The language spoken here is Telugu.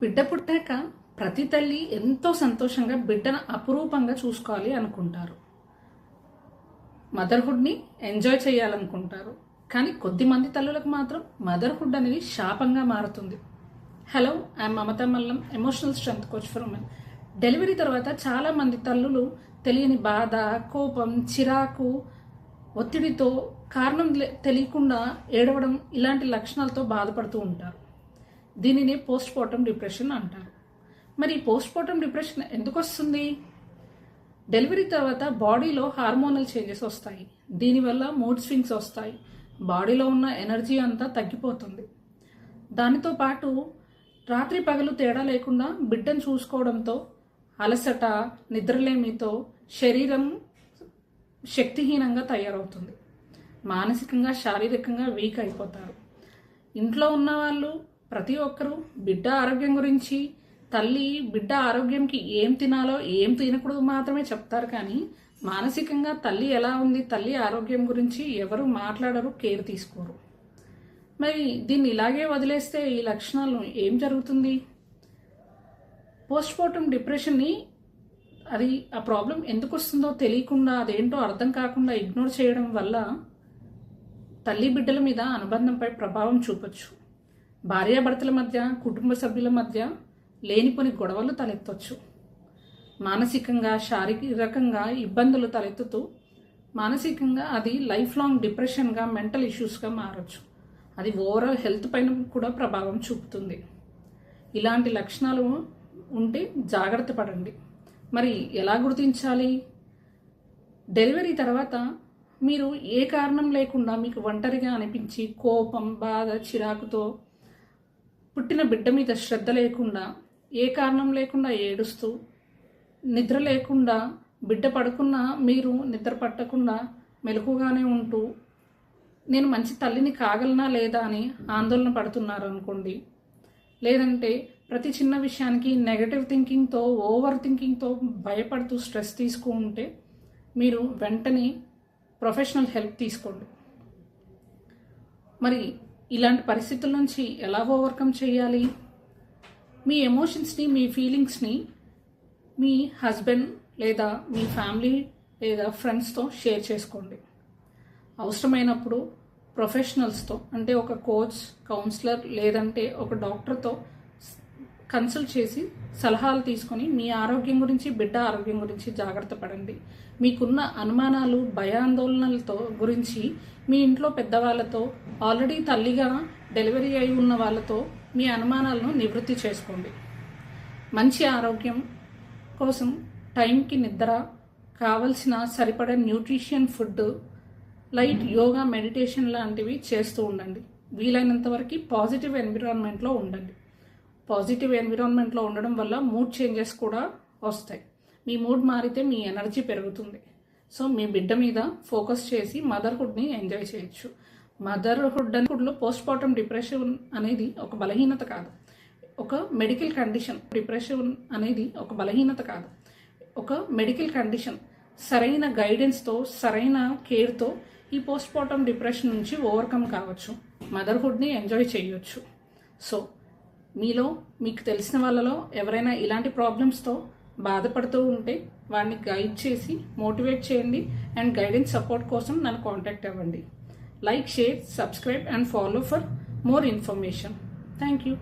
బిడ్డ పుట్టాక ప్రతి తల్లి ఎంతో సంతోషంగా బిడ్డను అపురూపంగా చూసుకోవాలి అనుకుంటారు. మదర్హుడ్ని ఎంజాయ్ చేయాలనుకుంటారు. కానీ కొద్దిమంది తల్లులకు మాత్రం మదర్హుడ్ అనేది శాపంగా మారుతుంది. Hello I'm Mamata Mallam emotional strength coach for women delivery తర్వాత చాలామంది తల్లులు తెలియని బాధ కోపం చిరాకు ఒత్తిడితో కారణం తెలియకుండా ఏడవడం ఇలాంటి లక్షణాలతో బాధపడుతూ ఉంటారు. దీనిని పోస్ట్ పోర్టం డిప్రెషన్ అంటారు. మరి పోస్ట్ పోర్టం డిప్రెషన్ ఎందుకు వస్తుంది? డెలివరీ తర్వాత బాడీలో హార్మోనల్ చేంజెస్ వస్తాయి. దీనివల్ల మూడ్ స్వింగ్స్ వస్తాయి. బాడీలో ఉన్న ఎనర్జీ అంతా తగ్గిపోతుంది. దానితో పాటు రాత్రి పగలు తేడా లేకుండా బిడ్డను చూసుకోవడంతో అలసట నిద్రలేమితో శరీరం శక్తిహీనంగా తయారవుతుంది. మానసికంగా శారీరకంగా వీక్ అయిపోతారు. ఇంట్లో ఉన్న వాళ్ళు ప్రతి ఒక్కరూ బిడ్డ ఆరోగ్యం గురించి తల్లి బిడ్డ ఆరోగ్యంకి ఏం తినాలో ఏం తినకూడదు మాత్రమే చెప్తారు కానీ మానసికంగా తల్లి ఎలా ఉంది తల్లి ఆరోగ్యం గురించి ఎవరు మాట్లాడరు కేర్ తీసుకోరు. మరి దీన్ని ఇలాగే వదిలేస్తే ఈ లక్షణాలు ఏం జరుగుతుంది? పోస్ట్మార్టం డిప్రెషన్ని అది ఆ ప్రాబ్లం ఎందుకు వస్తుందో తెలియకుండా అదేంటో అర్థం కాకుండా ఇగ్నోర్ చేయడం వల్ల తల్లి బిడ్డల మీద అనుబంధంపై ప్రభావం చూపొచ్చు. భార్యాభర్తల మధ్య కుటుంబ సభ్యుల మధ్య లేనిపోని గొడవలు తలెత్తవచ్చు మానసికంగా శారీరకంగా ఇబ్బందులు తలెత్తుతూ మానసికంగా అది లైఫ్ లాంగ్ డిప్రెషన్గా మెంటల్ ఇష్యూస్గా మారచ్చు. అది ఓవరాల్ హెల్త్ పైన కూడా ప్రభావం చూపుతుంది. ఇలాంటి లక్షణాలు ఉంటే జాగ్రత్త పడండి. మరి ఎలా గుర్తించాలి? డెలివరీ తర్వాత మీరు ఏ కారణం లేకుండా మీకు ఒంటరిగా అనిపించి కోపం బాధ చిరాకుతో పుట్టిన బిడ్డ మీద శ్రద్ధ లేకుండా ఏ కారణం లేకుండా ఏడుస్తూ నిద్ర లేకుండా బిడ్డ పడుకున్నా మీరు నిద్ర పట్టకుండా మెలకుగానే ఉంటూ నేను మంచి తల్లిని కాగలనా లేదా అని ఆందోళన పడుతున్నారు అనుకోండి లేదంటే ప్రతి చిన్న విషయానికి నెగటివ్ థింకింగ్తో ఓవర్ థింకింగ్తో భయపడుతూ స్ట్రెస్ తీసుకుంటే మీరు వెంటనే ప్రొఫెషనల్ హెల్ప్ తీసుకోండి. మరి ఇలాంటి పరిస్థితుల నుంచి ఎలా ఓవర్కమ్ చేయాలి? మీ ఎమోషన్స్ని మీ ఫీలింగ్స్ని మీ హస్బెండ్ లేదా మీ ఫ్యామిలీ లేదా ఫ్రెండ్స్తో షేర్ చేసుకోండి. అవసరమైనప్పుడు ప్రొఫెషనల్స్తో అంటే ఒక కోచ్ కౌన్సిలర్ లేదంటే ఒక డాక్టర్తో కన్సల్ట్ చేసి సలహాలు తీసుకొని మీ ఆరోగ్యం గురించి బిడ్డ ఆరోగ్యం గురించి జాగ్రత్త పడండి. మీకున్న అనుమానాలు భయాందోళనలతో గురించి మీ ఇంట్లో పెద్దవాళ్ళతో ఆల్రెడీ తల్లిగా డెలివరీ అయి ఉన్న వాళ్ళతో మీ అనుమానాలను నివృత్తి చేసుకోండి. మంచి ఆరోగ్యం కోసం టైంకి నిద్ర కావలసిన సరిపడే nutrition food light yoga meditation లాంటివి చేస్తూ ఉండండి. వీలైనంత వరకు పాజిటివ్ ఎన్విరాన్మెంట్లో ఉండండి. పాజిటివ్ ఎన్విరాన్మెంట్లో ఉండడం వల్ల మూడ్ చేంజెస్ కూడా వస్తాయి. మీ మూడ్ మారితే మీ ఎనర్జీ పెరుగుతుంది. సో మీ బిడ్డ మీద ఫోకస్ చేసి మదర్హుడ్ని ఎంజాయ్ చేయొచ్చు. మదర్హుడ్ అనుకుడ్లో పోస్ట్ పార్టమ్ డిప్రెషన్ అనేది ఒక బలహీనత కాదు. ఒక మెడికల్ కండిషన్ డిప్రెషన్ అనేది ఒక బలహీనత కాదు. ఒక మెడికల్ కండిషన్ సరైన గైడెన్స్తో సరైన కేర్తో ఈ పోస్ట్ పార్టమ్ డిప్రెషన్ నుంచి ఓవర్కమ్ కావచ్చు. మదర్హుడ్ని ఎంజాయ్ చేయొచ్చు. సో మీలో మీకు తెలిసిన వాళ్ళలో ఎవరైనా ఇలాంటి ప్రాబ్లమ్స్తో బాధపడుతూ ఉంటే వారిని గైడ్ చేసి మోటివేట్ చేయండి అండ్ గైడెన్స్ సపోర్ట్ కోసం నన్ను కాంటాక్ట్ అవ్వండి. Like share subscribe and follow for more information thank you